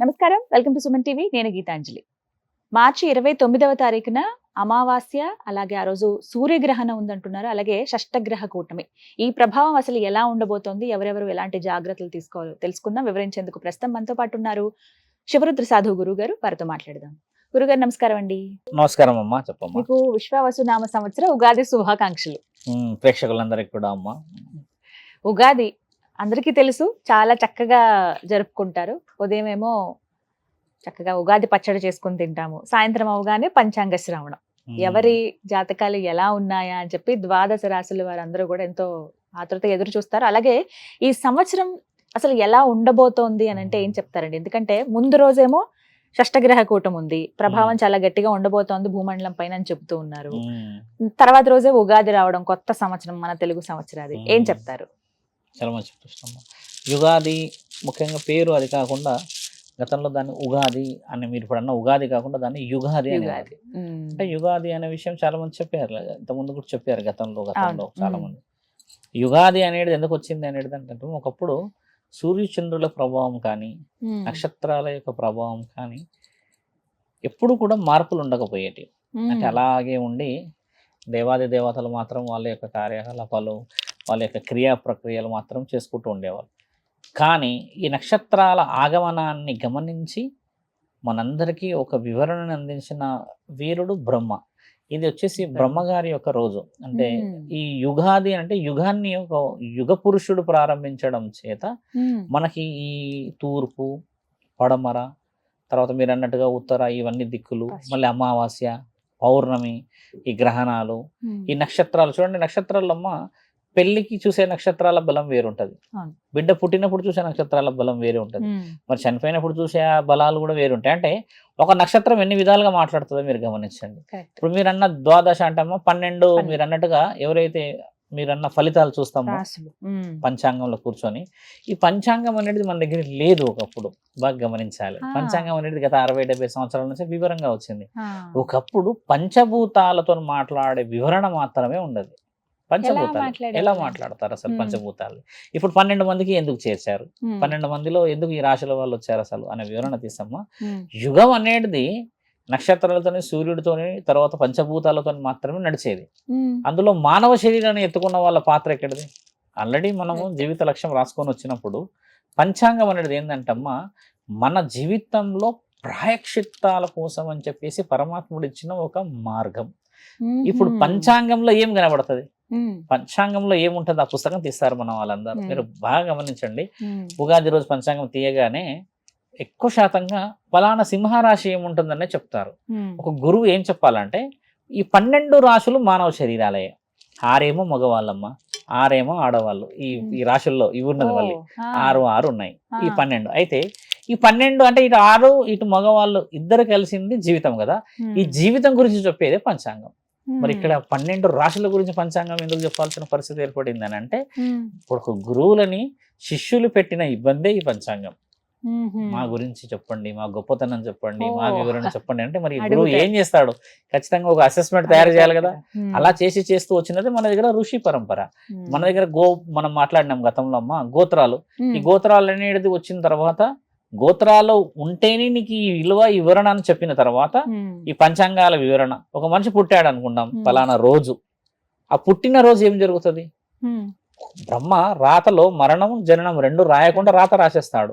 నమస్కారం. Welcome to Suman TV. నేను గీతాంజలి. మార్చి ఇరవై తొమ్మిదవ తారీఖున అమావాస్య అలాగే ఆ రోజు సూర్యగ్రహణం ఉందంటున్నారు. అలాగే షష్టగ్రహ కూటమి. ఈ ప్రభావం అసలు ఎలా ఉండబోతోంది? ఎవరెవరు ఎలాంటి జాగ్రత్తలు తీసుకోవాలో తెలుసుకుందాం. వివరించేందుకు ప్రస్తుతం మనతో పాటు ఉన్నారు శివరుద్ర సాధు గురువు గారు వారితో మాట్లాడదాం. గురుగారు నమస్కారం అండి. నమస్కారం అమ్మా. చెప్పమ్మా. మీకు విశ్వావసు నామ సంవత్సర ఉగాది శుభాకాంక్షలు. ప్రేక్షకులందరికీ కూడా అమ్మా. ఉగాది అందరికీ తెలుసు చాలా చక్కగా జరుపుకుంటారు. ఉదయం ఏమో చక్కగా ఉగాది పచ్చడి చేసుకుని తింటాము. సాయంత్రం అవగానే పంచాంగ శ్రావణం. ఎవరి జాతకాలు ఎలా ఉన్నాయా అని చెప్పి ద్వాదశ రాశుల వారందరూ కూడా ఎంతో ఆతృత ఎదురు చూస్తారు. అలాగే ఈ సంవత్సరం అసలు ఎలా ఉండబోతోంది అని అంటే ఏం చెప్తారండి? ఎందుకంటే ముందు రోజేమో షష్టగ్రహ కూటం ఉంది. ప్రభావం చాలా గట్టిగా ఉండబోతోంది భూమండలం పైన అని చెప్తూ ఉన్నారు. తర్వాత రోజే ఉగాది రావడం కొత్త సంవత్సరం మన తెలుగు సంవత్సరాది. ఏం. చెప్తారు? చాలా మంచి ప్రశ్న యుగాది ముఖ్యంగా పేరు అది కాకుండా గతంలో దాన్ని ఉగాది అని మీరు ఇప్పుడు అన్న ఉగాది కాకుండా దాన్ని యుగాది అని యుగాది మ్మ్. అంటే యుగాది అనే విషయం చాలా మంది చెప్పారు ఇంతకుముందు కూడా చెప్పారు గతంలో గతంలో. చాలా. మంది యుగాది అనేది ఎందుకు వచ్చింది అనేది అంటే ఒకప్పుడు సూర్యచంద్రుల ప్రభావం కానీ. నక్షత్రాల యొక్క ప్రభావం కానీ ఎప్పుడు కూడా మార్పులు ఉండకపోయేటి అంటే. అలాగే ఉండి దేవాది దేవతలు మాత్రం వాళ్ళ యొక్క కార్యకలాపాలు వాళ్ళ యొక్క క్రియా ప్రక్రియలు మాత్రం చేసుకుంటూ ఉండేవాళ్ళు కానీ ఈ నక్షత్రాల ఆగమనాన్ని గమనించి మనందరికీ ఒక వివరణను అందించిన వీరుడు బ్రహ్మ ఇది వచ్చేసి బ్రహ్మగారి యొక్క రోజు అంటే. ఈ యుగాది అంటే యుగాన్ని ఒక యుగ పురుషుడు ప్రారంభించడం చేత. మనకి ఈ తూర్పు పడమర తర్వాత మీరు అన్నట్టుగా ఉత్తర ఇవన్నీ దిక్కులు. మళ్ళీ అమావాస్య పౌర్ణమి ఈ గ్రహణాలు. ఈ నక్షత్రాలు చూడండి నక్షత్రాలమ్మ పెళ్ళికి చూసే నక్షత్రాల బలం వేరుంటది. బిడ్డ పుట్టినప్పుడు చూసే నక్షత్రాల బలం వేరే ఉంటది. మరి చనిపోయినప్పుడు చూసే ఆ బలాలు కూడా వేరుంటాయి అంటే ఒక నక్షత్రం ఎన్ని విధాలుగా మాట్లాడుతుందో మీరు గమనించండి. ఇప్పుడు మీరు అన్న ద్వాదశ అంటమ్మా పన్నెండు. మీరు అన్నట్టుగా ఎవరైతే మీరు అన్న ఫలితాలు చూస్తామో. పంచాంగంలో కూర్చొని ఈ పంచాంగం అనేది మన దగ్గర లేదు ఒకప్పుడు బాగా గమనించాలి. పంచాంగం అనేది గత అరవై డెబ్బై సంవత్సరాల నుంచి వివరంగా వచ్చింది. ఒకప్పుడు పంచభూతాలతో మాట్లాడే వివరణ మాత్రమే ఉండదు పంచభూతాలు? ఎలా మాట్లాడతారు అసలు. పంచభూతాలు ఇప్పుడు పన్నెండు మందికి ఎందుకు చేర్చారు. పన్నెండు మందిలో ఎందుకు ఈ రాశుల వాళ్ళు వచ్చారు అసలు అనే వివరణ తీసామా మ్మ్. యుగం అనేది నక్షత్రాలతోని సూర్యుడితోని తర్వాత పంచభూతాలతో మాత్రమే నడిచేది. అందులో మానవ శరీరాన్ని ఎత్తుకున్న వాళ్ళ పాత్ర ఎక్కడిది ఆల్రెడీ మనము జీవిత లక్ష్యం రాసుకొని వచ్చినప్పుడు పంచాంగం అనేది ఏంటంటమ్మా మన జీవితంలో ప్రాయక్షిత్తాల కోసం అని చెప్పేసి పరమాత్ముడు ఇచ్చిన ఒక మార్గం ఇప్పుడు. పంచాంగంలో ఏం కనబడుతుంది. పంచాంగంలో ఏముంటుంది ఆ పుస్తకం తీస్తారు మనం వాళ్ళందరూ. మీరు బాగా గమనించండి. ఉగాది రోజు పంచాంగం తీయగానే ఎక్కువ శాతంగా ఫలానా సింహరాశి ఏముంటుందనే చెప్తారు. ఒక గురువు ఏం చెప్పాలంటే ఈ పన్నెండు రాశులు మానవ శరీరాలే ఆరేమో మగవాళ్ళమ్మ ఆరేమో ఆడవాళ్ళు ఈ ఈ రాశుల్లో ఇవి ఉన్నది మళ్ళీ. ఆరు ఆరు ఉన్నాయి ఈ. పన్నెండు అయితే ఈ పన్నెండు అంటే ఇటు ఆరు ఇటు మగవాళ్ళు ఇద్దరు కలిసింది జీవితం కదా. ఈ జీవితం గురించి చెప్పేదే పంచాంగం మరి. ఇక్కడ పన్నెండు రాశుల గురించి పంచాంగం ఎందుకు చెప్పాల్సిన పరిస్థితి ఏర్పడింది అని అంటే. ఇప్పుడు ఒక గురువులని శిష్యులు పెట్టిన ఇబ్బందే ఈ పంచాంగం. మా గురించి చెప్పండి మా గొప్పతనం చెప్పండి మా. వివరణ చెప్పండి అంటే మరి గురువు. ఏం చేస్తాడు ఖచ్చితంగా ఒక అసెస్మెంట్ తయారు చేయాలి కదా. అలా చేసి చేస్తూ వచ్చినది మన దగ్గర ఋషి పరంపర. మన దగ్గర గో మనం మాట్లాడినాం గతంలో అమ్మ గోత్రాలు. ఈ గోత్రాలు అనేది వచ్చిన తర్వాత గోత్రాలు ఉంటేనే నీకు ఈ విలువ ఈ వివరణ అని చెప్పిన తర్వాత. ఈ పంచాంగాల వివరణ ఒక మనిషి పుట్టాడు అనుకుందాం. ఫలానా రోజు ఆ పుట్టిన రోజు ఏం జరుగుతుంది. బ్రహ్మ రాతలో మరణం జననం రెండు రాయకుండా రాత రాసేస్తాడు.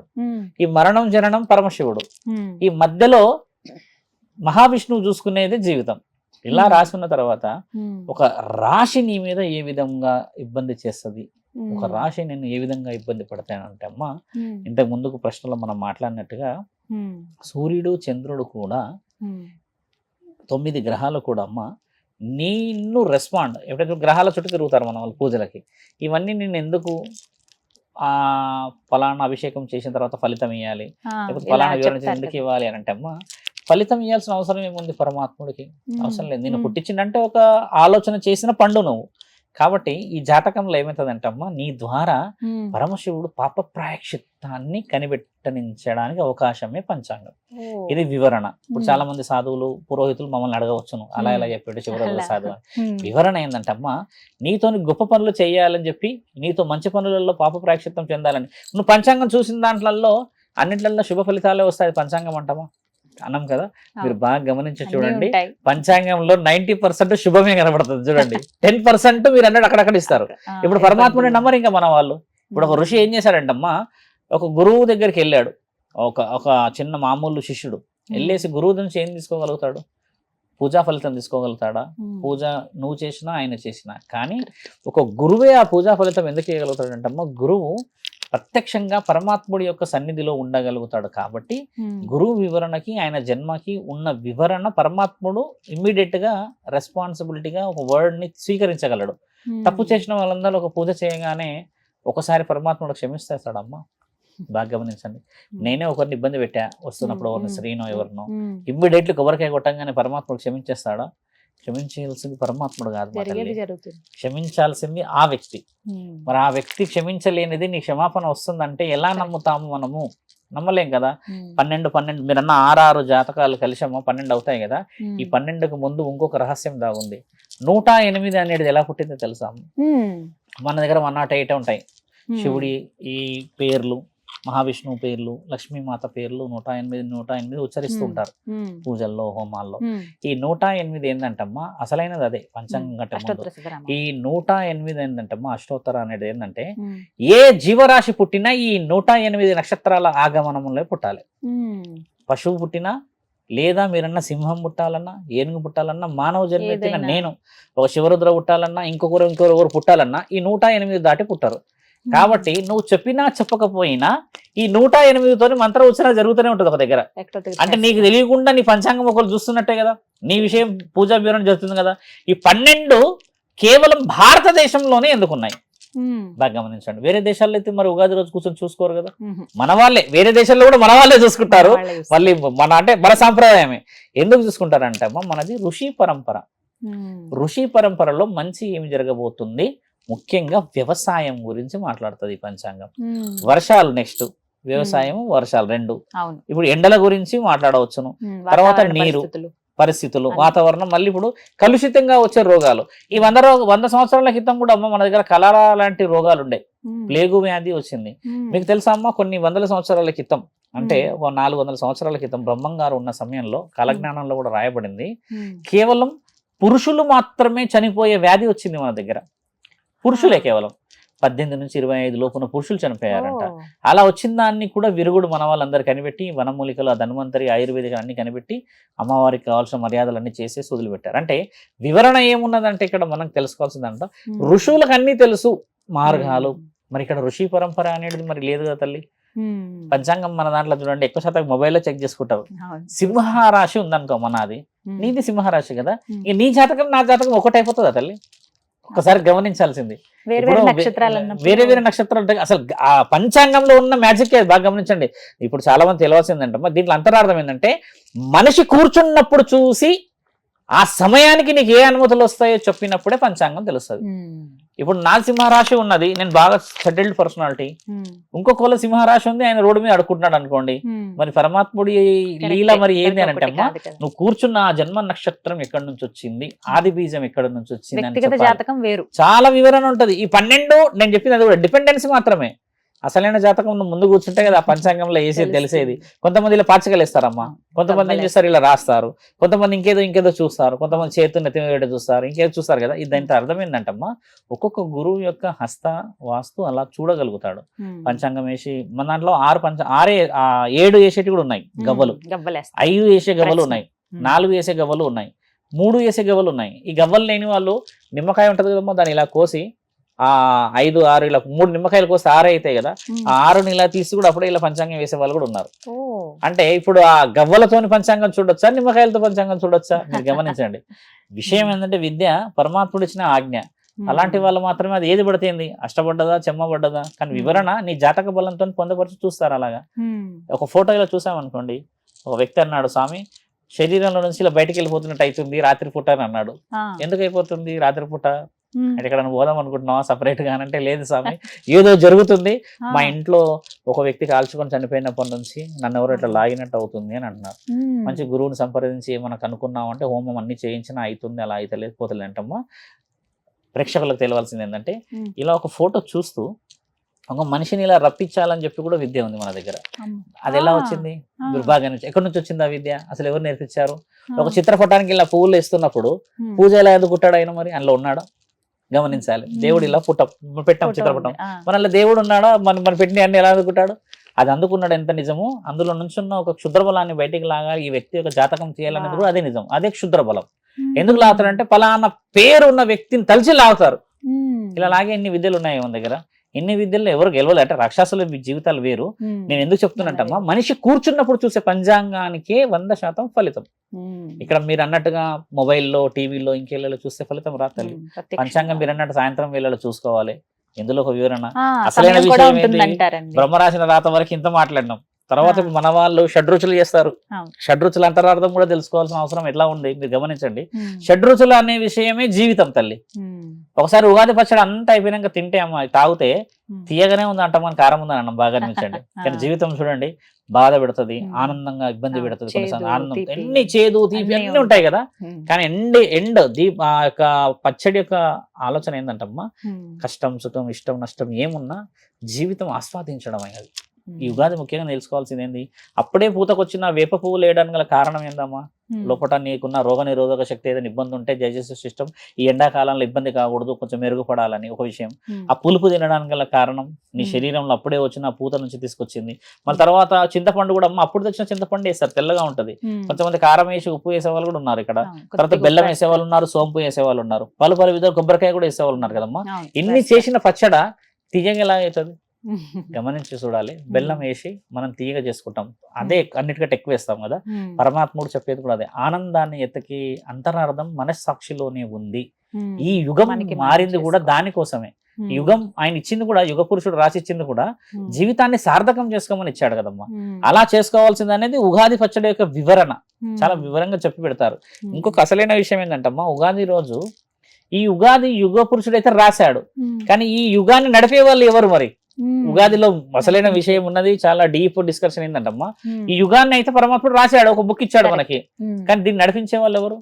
ఈ మరణం జననం పరమశివుడు. ఈ మధ్యలో మహావిష్ణువు చూసుకునేది జీవితం ఇలా. రాసుకున్న తర్వాత. ఒక రాశి నీ మీద ఏ విధంగా ఇబ్బంది చేస్తుంది ఒక. రాశి నేను ఏ విధంగా ఇబ్బంది పడతానంటే అమ్మ మ్మ్. ఇంతకు ముందుకు ప్రశ్నలో మనం మాట్లాడినట్టుగా. సూర్యుడు చంద్రుడు కూడా మ్మ్. తొమ్మిది గ్రహాలు కూడా అమ్మ నిన్ను రెస్పాండ్ ఎప్పుడైతే గ్రహాల చుట్టూ తిరుగుతారు మన వాళ్ళు పూజలకి ఇవన్నీ నేను ఎందుకు ఆ ఫలానా అభిషేకం చేసిన తర్వాత ఫలితం ఇవ్వాలి లేకపోతే ఫలానా వివరణ ఎందుకు. ఇవ్వాలి అని అంటే అమ్మ ఫలితం ఇవ్వాల్సిన అవసరం ఏముంది పరమాత్ముడికి. అవసరం లేదు నేను. పుట్టించిందంటే ఒక ఆలోచన చేసిన పండు నువ్వు కాబట్టి ఈ జాతకంలో ఏమవుతుందంటే అమ్మ నీ ద్వారా. పరమశివుడు పాప ప్రాయక్షిత్తాన్ని కనిపెట్టనించడానికి అవకాశమే పంచాంగం. ఇది వివరణ ఇప్పుడు. చాలా మంది సాధువులు పురోహితులు మమ్మల్ని అడగవచ్చును అలా మ్మ్. చెప్పాడు శివరాజు. సాధువు. వివరణ ఏంటంటే అమ్మా నీతోని గొప్ప పనులు చేయాలని చెప్పి నీతో మంచి పనులలో పాప ప్రాయక్షిత్తం చెందాలని నువ్వు పంచాంగం చూసిన దాంట్లలో అన్నిట్లలో శుభ ఫలితాలే వస్తాయి పంచాంగం అంటామా అన్నాం కదా? మీరు బాగా గమనించి చూడండి. పంచాంగంలో నైన్టీ పర్సెంట్ శుభమే కనబడుతుంది. చూడండి. టెన్ పర్సెంట్ మీరు అన్నట్టు అక్కడక్కడ ఇస్తారు. ఇప్పుడు పరమాత్ముని. నమ్మరు ఇంకా మన వాళ్ళు. ఇప్పుడు ఒక ఋషి ఏం చేశాడంటమ్మా ఒక గురువు దగ్గరికి వెళ్ళాడు. ఒక ఒక చిన్న మామూలు శిష్యుడు. వెళ్ళేసి గురువు నుంచి ఏం తీసుకోగలుగుతాడు? పూజా ఫలితం తీసుకోగలుగుతాడా. పూజ నువ్వు చేసినా ఆయన చేసినా. కానీ ఒక గురువే ఆ పూజా ఫలితం ఎందుకు ఇవ్వగలుగుతాడంటమ్మా గురువు ప్రత్యక్షంగా పరమాత్ముడి యొక్క సన్నిధిలో ఉండగలుగుతాడు కాబట్టి ఉమ్. గురువు వివరణకి ఆయన జన్మకి ఉన్న వివరణ పరమాత్ముడు ఇమ్మీడియట్గా రెస్పాన్సిబిలిటీగా ఒక వర్డ్ని స్వీకరించగలడు. ఉమ్. తప్పు చేసిన వాళ్ళందరూ ఒక పూజ చేయగానే ఒకసారి పరమాత్ముడు క్షమిస్తేస్తాడమ్మా బాగా గమనించండి. నేనే ఒకరిని ఇబ్బంది పెట్టా వస్తున్నప్పుడు ఎవరిని స్త్రీనో ఎవరినో. ఇమ్మీడియట్లీ కొబ్బరికాయ కొట్టంగానే పరమాత్ముడు క్షమించేస్తాడా? క్షమించాల్సింది పరమాత్ముడు కాదు క్షమించాల్సింది ఆ వ్యక్తి. మరి ఆ వ్యక్తి క్షమించలేనిది నీ క్షమాపణ వస్తుందంటే ఎలా నమ్ముతాము మనము నమ్మలేం కదా. పన్నెండు పన్నెండు మీరు అన్న ఆరారు జాతకాలు కలిసామో పన్నెండు అవుతాయి కదా. ఈ పన్నెండుకు ముందు ఇంకొక రహస్యం దాగుంది నూట ఎనిమిది అనేది ఎలా పుట్టిందో తెలుసా ఉమ్. మన దగ్గర వన్ నాట్ ఎయిట్ ఉంటాయి. శివుడి ఈ పేర్లు మహావిష్ణువు పేర్లు లక్ష్మీమాత పేర్లు నూట ఎనిమిది నూట ఎనిమిది ఉచ్చరిస్తూ. ఉంటారు ఉమ్. పూజల్లో హోమాల్లో. ఈ నూట ఎనిమిది ఏంటంటమ్మా అసలైనది అదే పంచాంగం కంటే. ఈ నూట ఎనిమిది ఏంటంటమ్మా అష్టోత్తర అనేది ఏంటంటే. ఏ జీవరాశి పుట్టినా ఈ నూట ఎనిమిది నక్షత్రాల ఆగమనంలో పుట్టాలి. పశువు పుట్టినా లేదా మీరన్న సింహం పుట్టాలన్నా ఏనుగు పుట్టాలన్నా మానవ ఏదైనా. నేను ఒక శివరుద్ర పుట్టాలన్నా ఇంకొకరు ఇంకొకరు పుట్టాలన్నా ఈ నూట ఎనిమిది దాటి పుట్టారు కాబట్టి నువ్వు చెప్పినా చెప్పకపోయినా ఈ నూట ఎనిమిదితోని మంత్ర ఉచ్చరణ జరుగుతూనే ఉంటుంది ఒక దగ్గర. అంటే నీకు తెలియకుండా నీ పంచాంగం ఒకరు చూస్తున్నట్టే కదా? నీ విషయం పూజా వివరణ జరుగుతుంది కదా? ఈ పన్నెండు కేవలం భారతదేశంలోనే ఎందుకున్నాయి? ఉమ్. బాగా గమనించండి. వేరే దేశాల్లో అయితే మరి ఉగాది రోజు కూర్చొని చూసుకోరు కదా? ఉమ్. మన వాళ్ళే. వేరే దేశాల్లో కూడా మన వాళ్ళే చూసుకుంటారు. మళ్ళీ మన అంటే మన సాంప్రదాయమే. ఎందుకు చూసుకుంటారంటే అమ్మ మనది ఋషి పరంపర. ఋషి పరంపరలో మంచి ఏమి జరగబోతుంది? ముఖ్యంగా వ్యవసాయం గురించి మాట్లాడుతుంది ఈ పంచాంగం. వర్షాలు నెక్స్ట్ వ్యవసాయం వర్షాలు రెండు ఇప్పుడు ఎండల గురించి మాట్లాడవచ్చును. తర్వాత నీరు. పరిస్థితులు. వాతావరణం మళ్ళీ ఇప్పుడు కలుషితంగా వచ్చే రోగాలు ఈ వంద రోగ వంద సంవత్సరాల క్రితం కూడా అమ్మ మన దగ్గర కలరా లాంటి రోగాలు ఉండే. ప్లేగు వ్యాధి వచ్చింది. మీకు తెలుసా అమ్మ కొన్ని వందల సంవత్సరాల క్రితం అంటే. ఒక నాలుగు వందల సంవత్సరాల క్రితం బ్రహ్మం గారు ఉన్న సమయంలో కాలజ్ఞానంలో కూడా రాయబడింది. కేవలం పురుషులు మాత్రమే చనిపోయే వ్యాధి వచ్చింది మన దగ్గర పురుషులే. కేవలం పద్దెనిమిది నుంచి ఇరవై ఐదు లోపున పురుషులు చనిపోయారంట. అలా వచ్చిన దాన్ని కూడా విరుగుడు మన వాళ్ళందరూ కనిపెట్టి వనమూలికలు ఆ ధన్వంతరి ఆయుర్వేదిక అన్ని కనిపెట్టి అమ్మవారికి కావాల్సిన మర్యాదలన్నీ చేసేసి వదిలిపెట్టారు అంటే వివరణ ఏమున్నదంటే ఇక్కడ మనం తెలుసుకోవాల్సిందంట ఉమ్. ఋషులకు అన్ని తెలుసు మార్గాలు. మరి ఇక్కడ ఋషి పరంపర అనేది మరి లేదు కదా తల్లి. పంచాంగం మన దాంట్లో చూడండి ఎక్కువ శాతం మొబైల్లో చెక్ చేసుకుంటారు అవును. సింహ రాశి ఉందనుకో మనది. నీది సింహరాశి కదా. ఇక నీ జాతకం నా జాతకం ఒకటైపోతుందా తల్లి ఒకసారి గమనించాల్సింది వేరు వేరు నక్షత్రాలు అన్నప్పుడు వేరే వేరే నక్షత్రాలు ఉంటాయి. అసలు ఆ పంచాంగంలో ఉన్న మ్యాజిక్ బాగా గమనించండి ఇప్పుడు చాలా మంది తెలియాల్సిందంటే దీంట్లో అంతరార్థం ఏంటంటే మనిషి కూర్చున్నప్పుడు చూసి ఆ సమయానికి నీకు ఏ అనుమతులు వస్తాయో చెప్పినప్పుడే పంచాంగం తెలుస్తుంది. ఇప్పుడు నా సింహరాశి ఉన్నది నేను బాగా సెటిల్డ్ పర్సనాలిటీ ఉమ్. ఇంకొకళ్ళ సింహరాశి ఉంది ఆయన రోడ్డు మీద అడుక్కుంటున్నాడు అనుకోండి. మరి పరమాత్ముడి లీల. మరి ఏంది అని అంటే అమ్మా. నువ్వు కూర్చున్న ఆ జన్మ నక్షత్రం ఎక్కడి నుంచి వచ్చింది ఆది బీజం ఎక్కడి నుంచి వచ్చింది. జాతకం వేరు చాలా వివరణ ఉంటది ఈ పన్నెండు నేను చెప్పింది అది కూడా డిపెండెన్సీ మాత్రమే అసలైన జాతకం ముందు కూర్చుంటే కదా పంచాంగంలో వేసేది తెలిసేది. కొంతమంది ఇలా పాచికలు ఇస్తారమ్మా కొంతమంది ఏం. చేస్తారు? ఇలా రాస్తారు. కొంతమంది ఇంకేదో ఇంకేదో చూస్తారు. కొంతమంది చేతులు నెత్తి మీద పెట్టి చూస్తారు. ఇంకేదో చూస్తారు కదా. ఇది దాంతో అర్థం ఏంటంటమ్మా ఒక్కొక్క గురువు యొక్క హస్త వాస్తు అలా చూడగలుగుతాడు. పంచాంగం వేసి మన దాంట్లో ఆరు పంచ ఆరే ఆ ఏడు వేసేటి కూడా ఉన్నాయి. గవ్వలు. ఐదు వేసే గవ్వలు. ఉన్నాయి. నాలుగు వేసే గవ్వలు ఉన్నాయి. మూడు వేసే గవ్వలు ఉన్నాయి. ఈ గవ్వలు లేని వాళ్ళు నిమ్మకాయ ఉంటది కదమ్మా దాన్ని ఇలా కోసి ఆ ఐదు ఆరు ఇలా మూడు నిమ్మకాయలు కోసి ఆరు అవుతాయి కదా. ఆ ఆరుని ఇలా తీసి కూడా అప్పుడే ఇలా పంచాంగం వేసే వాళ్ళు కూడా ఉన్నారు. అంటే ఇప్పుడు ఆ గవ్వలతోని పంచాంగం చూడొచ్చా నిమ్మకాయలతో పంచాంగం చూడొచ్చా మీరు గమనించండి విషయం ఏంటంటే విద్య పరమాత్ముడు ఇచ్చిన ఆజ్ఞ. అలాంటి వాళ్ళు మాత్రమే అది ఏది పడితేంది అష్టపడ్డదా చెమ్మబడ్డదా కానీ. వివరణ నీ జాతక బలంతో పొందపరిచి చూస్తారు అలాగా. ఒక ఫోటో ఇలా చూసామనుకోండి ఒక వ్యక్తి అన్నాడు స్వామి శరీరంలో నుంచి ఇలా బయటికి వెళ్ళిపోతున్నట్టు అవుతుంది రాత్రి పూట అని అన్నాడు. ఎందుకు అయిపోతుంది రాత్రి పూట. అంటే ఇక్కడ పోదాం అనుకుంటున్నావా? సపరేట్గా అంటే లేదు స్వామి. ఏదో జరుగుతుంది. మా ఇంట్లో ఒక వ్యక్తి కాల్చుకొని చనిపోయినప్పటి నుంచి నన్ను ఎవరు ఇట్లా లాగినట్టు అవుతుంది అని అంటున్నారు. మంచి గురువుని సంప్రదించి మనకు అనుకున్నాం అంటే హోమం అన్ని చేయించినా అవుతుంది అలా అయితే లేకపోతుంది అంటమ్మా ప్రేక్షకులకు తెలియాల్సింది ఏంటంటే. ఇలా ఒక ఫోటో చూస్తూ ఒక మనిషిని ఇలా రప్పించాలని చెప్పి కూడా విద్య ఉంది మన దగ్గర. అది ఎలా వచ్చింది? దుర్భాగ్యం నుంచి. ఎక్కడి నుంచి వచ్చింది ఆ విద్య? అసలు ఎవరు నేర్పించారు. ఒక చిత్రపటానికి ఇలా పువ్వులు వేస్తున్నప్పుడు. పూజ ఎలా ఎందుకు కుట్టాడు ఆయన మరి? అందులో ఉన్నాడా? గమనించాలి. దేవుడు ఇలా పుట్ట పెట్టాం చిత్రపటం. మన దేవుడు ఉన్నాడా? మన మన పెట్టిన అన్ని ఎలా అందుకుంటాడు అది అందుకున్నాడు ఎంత నిజము అందులో నుంచున్న ఒక క్షుద్ర బలాన్ని బయటికి లాగాలి ఈ వ్యక్తి యొక్క జాతకం చేయాలనేది కూడా అదే నిజం. అదే క్షుద్ర బలం ఉమ్. ఎందుకు లాగుతారంటే పలానా పేరు ఉన్న వ్యక్తిని తలిచి లాగుతారు. ఇలా లాగే ఎన్ని విద్యలు ఉన్నాయి మన దగ్గర. ఎన్ని విద్యల్లో ఎవరు గెలవలే అంటే రాక్షసుల జీవితాలు వేరు. నేను ఎందుకు చెప్తున్నట్టమ్మా మనిషి కూర్చున్నప్పుడు చూసే పంచాంగానికే వంద శాతం ఫలితం. ఇక్కడ మీరు అన్నట్టుగా మొబైల్లో టీవీలో ఇంకెళ్ళలో చూస్తే ఫలితం. ప్రత్యక్షంగా. పంచాంగం మీరు అన్నట్టు సాయంత్రం వేళలో చూసుకోవాలి. ఇందులో ఒక వివరణ? అసలైన విషయం బ్రహ్మరాసిన రాత వరకు ఇంత మాట్లాడినాం. తర్వాత. మన వాళ్ళు షడ్రుచులు చేస్తారు. షడ్రుచుల అంతరార్థం కూడా తెలుసుకోవాల్సిన అవసరం ఎట్లా ఉంది మీరు గమనించండి. షడ్రుచులు అనే విషయమే జీవితం తల్లి. ఒకసారి ఉగాది పచ్చడి అంతా అయిపోయినాక తింటే అమ్మ తాగితే. తీయగానే ఉంది అంటాం మన కారం ఉందని అన్నం బాగా అనిపించండి కానీ. జీవితం చూడండి బాధ పెడుతుంది. ఆనందంగా ఇబ్బంది పెడుతుంది కొన్నిసార్లు ఆనందం. ఎన్ని చేదు తీపి అన్నీ ఉంటాయి కదా. కానీ ఎండ్ ఎండ్ దీప్ ఆ యొక్క పచ్చడి యొక్క ఆలోచన ఏంటంటమ్మా. కష్టం సుఖం ఇష్టం నష్టం ఏమున్నా జీవితం ఆస్వాదించడం అనేది. ఈ ఉగాది ముఖ్యంగా తెలుసుకోవాల్సింది ఏంది అప్పుడే పూతకొచ్చిన వేప పువ్వు వేయడానికి గల కారణం ఏందమ్మా. లోపల నీకున్న రోగ నిరోధక శక్తి ఏదైనా ఇబ్బంది ఉంటే డైజెస్టివ్ సిస్టమ్ ఈ ఎండాకాలంలో ఇబ్బంది కాకూడదు కొంచెం మెరుగుపడాలని ఒక విషయం. ఆ పులుపు తినడానికి గల కారణం నీ. శరీరంలో అప్పుడే వచ్చిన పూత నుంచి తీసుకొచ్చింది మళ్ళీ తర్వాత చింతపండు కూడా అమ్మ అప్పుడు తెచ్చిన చింతపండు వేస్తారు తెల్లగా ఉంటది. కొంతమంది కారం వేసి ఉప్పు వేసే వాళ్ళు కూడా ఉన్నారు ఇక్కడ. తర్వాత బెల్లం వేసే వాళ్ళు ఉన్నారు సోంపు వేసే వాళ్ళు ఉన్నారు పలు పలు విధాలు కొబ్బరికాయ కూడా వేసే వాళ్ళు ఉన్నారు కదమ్మా. ఇన్ని. చేసిన పచ్చడ తీయగా ఎలా అవుతుంది. గమనించి చూడాలి బెల్లం వేసి మనం తీయగా చేసుకుంటాం అదే అన్నిటికంటే ఎక్కువ వేస్తాం కదా. పరమాత్ముడు చెప్పేది కూడా అదే ఆనందాన్ని ఎత్తకి అంతరార్థం మనస్సాక్షిలోనే ఉంది. ఈ యుగం మారింది కూడా. దానికోసమే. యుగం ఆయన ఇచ్చింది కూడా యుగ పురుషుడు రాసి ఇచ్చింది కూడా. జీవితాన్ని సార్థకం చేసుకోమని ఇచ్చాడు కదమ్మా. అలా చేసుకోవాల్సింది అనేది ఉగాది పచ్చడి యొక్క వివరణ. చాలా వివరంగా చెప్పి పెడతారు. ఇంకొక అసలైన విషయం ఏంటంటమ్మా ఉగాది రోజు ఈ ఉగాది యుగ పురుషుడు అయితే రాశాడు. కానీ ఈ యుగాన్ని నడిపే వాళ్ళు ఎవరు మరి. ఉగాదిలో అసలైన విషయం ఉన్నది చాలా డీప్ డిస్కషన్ ఏంటంటమ్మా. ఈ యుగాన్ని అయితే పరమాత్ముడు రాశాడు ఒక బుక్ ఇచ్చాడు. మనకి. కానీ దీన్ని నడిపించే వాళ్ళు ఎవరు.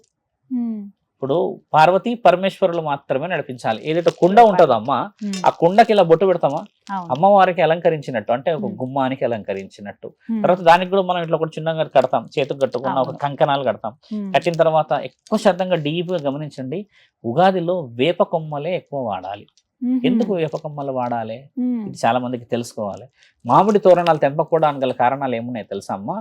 ఇప్పుడు పార్వతి పరమేశ్వరులు మాత్రమే నడిపించాలి ఏదైతే కుండ ఉంటుందో అమ్మ ఉమ్. ఆ కుండకి ఇలా బొట్టు పెడతామా. అమ్మవారికి అలంకరించినట్టు అంటే ఒక. గుమ్మానికి అలంకరించినట్టు. తర్వాత దానికి కూడా మనం ఇట్లా ఒకటి చిన్నగా కడతాం చేతికి కట్టుకున్న ఒక. కంకణాలు కడతాం. కట్టిన తర్వాత ఎక్కువ శాతంగా డీప్గా గమనించండి ఉగాదిలో వేప కొమ్మలే ఎక్కువ వాడాలి. ఎందుకు వేప కొమ్మలు వాడాలి. ఇది చాలా మందికి తెలుసుకోవాలి మామిడి తోరణాలు తెంపకపోవడానికి గల కారణాలు ఏమున్నాయి తెలుసా అమ్మా.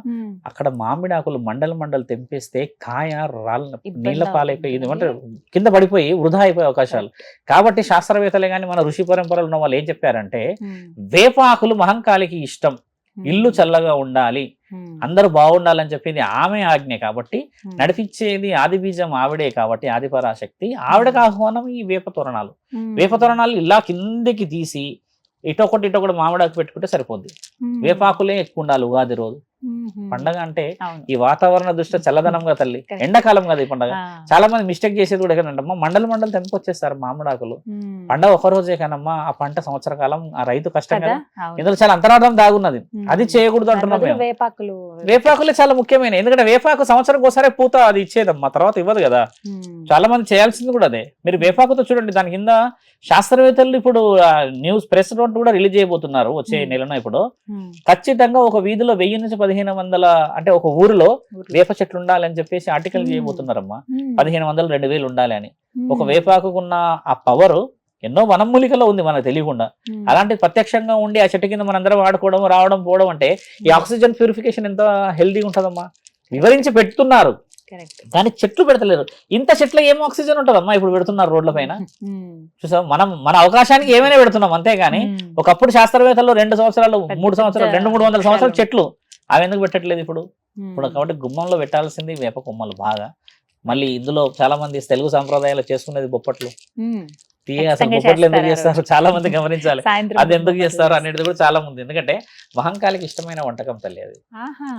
అక్కడ మామిడి ఆకులు మండలు మండలు తెంపేస్తే కాయ రాళ్ళ నీళ్ళ పాలైపోయి. అంటే కింద పడిపోయి వృధా అయిపోయే అవకాశాలు కాబట్టి శాస్త్రవేత్తలే కానీ మన ఋషి పరంపరలు ఉన్న వాళ్ళు ఏం చెప్పారంటే. వేప ఆకులు మహంకాళికి ఇష్టం ఇల్లు చల్లగా ఉండాలి. అందరూ బాగుండాలని చెప్పేది ఆమె ఆజ్ఞ కాబట్టి. నడిపించేది ఆది బీజం ఆవిడే కాబట్టి ఆది పరాశక్తి ఆవిడకి ఆహ్వానం ఈ వేప తోరణాలు. వేప తోరణాలు ఇలా కిందకి తీసి ఇటొకటి ఇటొకటి మామిడాకు పెట్టుకుంటే సరిపోద్ది. వేపాకులే ఎక్కువ ఉండాలి ఉగాది రోజు. పండగ అంటే. ఈ వాతావరణ దృష్ట్యా చల్లదనంగా తల్లి. ఎండాకాలం కదా ఈ పండగ. చాలా మంది మిస్టేక్ చేసేది కూడా ఏంటంటే మండల మండలు తెంపుకొచ్చేస్తారు మామిడాకులు. పండగ ఒక రోజే కానమ్మా ఆ పంట సంవత్సర కాలం ఆ రైతు కష్టం కదా. ఇందులో చాలా అంతరార్థం దాగున్నది. అది చేయకూడదు అంటున్నాం వేపాకులు వేపాకులే చాలా ముఖ్యమైన ఎందుకంటే వేపాకు సంవత్సరం ఒకసారి పూత అది ఇచ్చేదమ్మా తర్వాత ఇవ్వదు కదా. చాలా మంది చేయాల్సింది కూడా అదే మీరు వేపాకుతో చూడండి దాని కింద శాస్త్రవేత్తలు ఇప్పుడు న్యూస్ ప్రెస్ నోట్ కూడా రిలీజ్ చేయబోతున్నారు వచ్చే. నెలలో ఇప్పుడు. ఖచ్చితంగా ఒక వీధిలో వెయ్యి నుంచి పదిహేను వందల అంటే ఒక ఊరిలో. వేప చెట్లు ఉండాలి అని చెప్పేసి ఆర్టికల్. చేయబోతున్నారమ్మా. పదిహేను వందలు రెండు వేలు ఉండాలి అని. ఒక వేపాకుకున్న ఆ పవర్ ఎన్నో వనమూలికలో ఉంది మనకు తెలియకుండా. అలాంటి ప్రత్యక్షంగా ఉండి ఆ చెట్టు కింద మనందరం వాడుకోవడం రావడం పోవడం అంటే ఈ ఆక్సిజన్ ప్యూరిఫికేషన్ ఎంత హెల్దీగా ఉంటుందమ్మా వివరించి పెడుతున్నారు. కానీ చెట్లు పెడతలేరు ఇంత చెట్లు ఏం ఆక్సిజన్ ఉంటుందమ్మా ఇప్పుడు పెడుతున్నారు రోడ్ల పైన. చూసాం మనం మన అవకాశానికి ఏమైనా పెడుతున్నాం అంతేగాని. ఒకప్పుడు శాస్త్రవేత్తలు రెండు సంవత్సరాలు మూడు సంవత్సరాలు రెండు మూడు వందల సంవత్సరాలు. చెట్లు అవి ఎందుకు పెట్టట్లేదు ఇప్పుడు. ఇప్పుడు కాబట్టి గుమ్మంలో పెట్టాల్సింది వేప కొమ్మలు బాగా. మళ్ళీ ఇందులో చాలా మంది తెలుగు సాంప్రదాయాలు చేసుకునేది బొప్పట్లు. తీయ అసలు బొప్పట్లు ఎందుకు చేస్తారు. చాలా మంది గమనించాలి. అది ఎందుకు చేస్తారు. అనేది కూడా చాలా మంది. ఎందుకంటే మహంకాళికి ఇష్టమైన వంటకం తల్లి అది.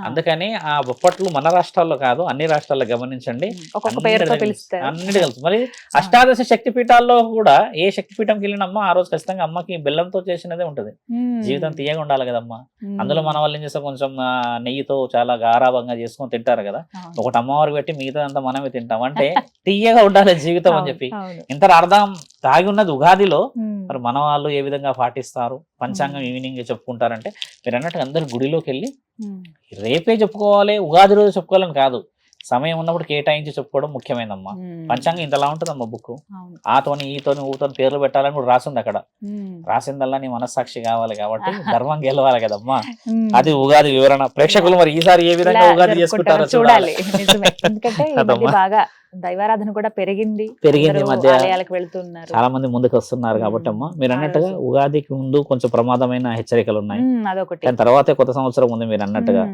అందుకని ఆ బొప్పట్లు మన రాష్ట్రాల్లో కాదు అన్ని రాష్ట్రాల్లో గమనించండి. అన్నిటి కలుసు మరి అష్టాదశ శక్తి పీఠాల్లో కూడా ఏ శక్తి పీఠంకి వెళ్ళినమ్మా ఆ రోజు ఖచ్చితంగా అమ్మకి బెల్లంతో చేసినదే ఉంటది. జీవితం తీయగా ఉండాలి కదమ్మా. అందులో మన వాళ్ళు ఏం కొంచెం నెయ్యితో చాలా గారాభంగా చేసుకొని తింటారు కదా. ఒకటి అమ్మవారికి పెట్టి మిగతా అంతా మనమే తింటాం. అంటే తీయగా ఉండాలి జీవితం అని చెప్పి. ఇంత అర్థం తాగి ఉన్నది ఉగాదిలో. మరి మన వాళ్ళు ఏ విధంగా పాటిస్తారు? పంచాంగం. ఈవినింగ్ చెప్పుకుంటారంటే మీరు అన్నట్టు అందరు గుడిలోకి వెళ్ళి రేపే చెప్పుకోవాలి ఉగాది రోజు చెప్పుకోవాలని కాదు. సమయం ఉన్నప్పుడు కేటాయించి చెప్పుకోవడం ముఖ్యమైనమ్మా. పంచాంగం ఇంతలా ఉంటుందమ్మా బుక్ ఆతోని ఈతోని ఊతోని పేర్లు పెట్టాలని కూడా రాసింది అక్కడ. రాసిందల్లా నీ మనస్సాక్షి కావాలి కాబట్టి ధర్మం గెలవాలి కదమ్మా. అది ఉగాది వివరణ. ప్రేక్షకులు మరి ఈసారి ఏ విధంగా ఉగాది చేసుకుంటారో చూడాలి. బాగా దైవారాధన కూడా పెరిగింది. పెరిగింది మధ్య. వెళ్తున్నారు. చాలా మంది ముందుకు వస్తున్నారు. కాబట్టి అమ్మా మీరు అన్నట్టుగా. ఉగాదికి ముందు కొంచెం ప్రమాదమైన హెచ్చరికలు ఉన్నాయి అదొకటి. కానీ తర్వాతే కొత్త సంవత్సరం ఉంది మీరు అన్నట్టుగా.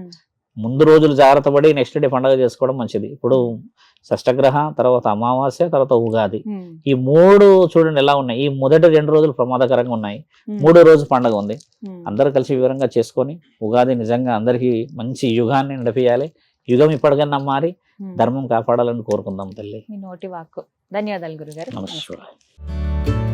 ముందు రోజులు జాగ్రత్త పడి నెక్స్ట్ డే పండుగ చేసుకోవడం మంచిది. ఇప్పుడు షష్టగ్రహ తర్వాత అమావాస్య తర్వాత ఉగాది. ఈ మూడు చూడండి ఎలా ఉన్నాయి. ఈ మొదటి రెండు రోజులు ప్రమాదకరంగా ఉన్నాయి. మూడో రోజు పండుగ ఉంది. అందరూ కలిసి వివరంగా చేసుకొని ఉగాది నిజంగా అందరికీ మంచి యుగాన్ని నడిపియాలి. యుగం ఇప్పటికన్నా మారి ఉమ్. ధర్మం కాపాడాలని కోరుకుందాం తల్లి. మీ నోటి వాక్కు. ధన్యవాదాలు గురుగారు. నమస్కారం.